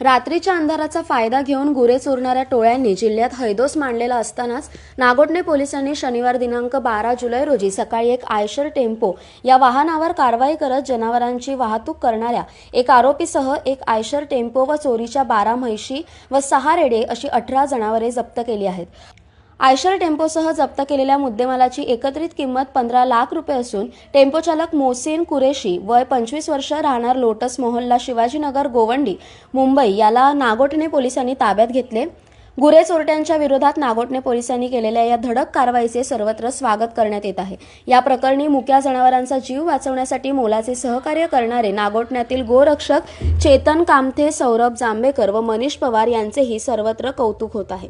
रात्रीच्या अंधाराचा फायदा घेऊन गुरे चोरणाऱ्या टोळ्यांनी जिल्ह्यात हैदोस मांडलेला असतानाच नागोटणे पोलिसांनी शनिवार दिनांक बारा जुलै रोजी सकाळी एक आयशर टेम्पो या वाहनावर कारवाई करत जनावरांची वाहतूक करणाऱ्या एक आरोपीसह एक आयशर टेम्पो व चोरीच्या बारा म्हैशी व सहा रेडे अशी अठरा जनावरे जप्त केली आहेत. आयशर टेम्पोसह जप्त केलेल्या मुद्देमालाची एकत्रित किंमत पंधरा लाख रुपये असून टेम्पो चालक मोहसिन कुरेशी वय पंचवीस वर्ष राहणार लोटस मोहल्ला शिवाजीनगर गोवंडी मुंबई याला नागोटणे पोलिसांनी ताब्यात घेतले. गुरे चोरट्यांच्या विरोधात नागोटणे पोलिसांनी केलेल्या या धडक कारवाईचे सर्वत्र स्वागत करण्यात येत आहे. या प्रकरणी मुक्या जनावरांचा जीव वाचवण्यासाठी मोलाचे सहकार्य करणारे नागोटण्यातील गोरक्षक चेतन कामथे सौरभ जांभेकर व मनीष पवार यांचेही सर्वत्र कौतुक होत आहे.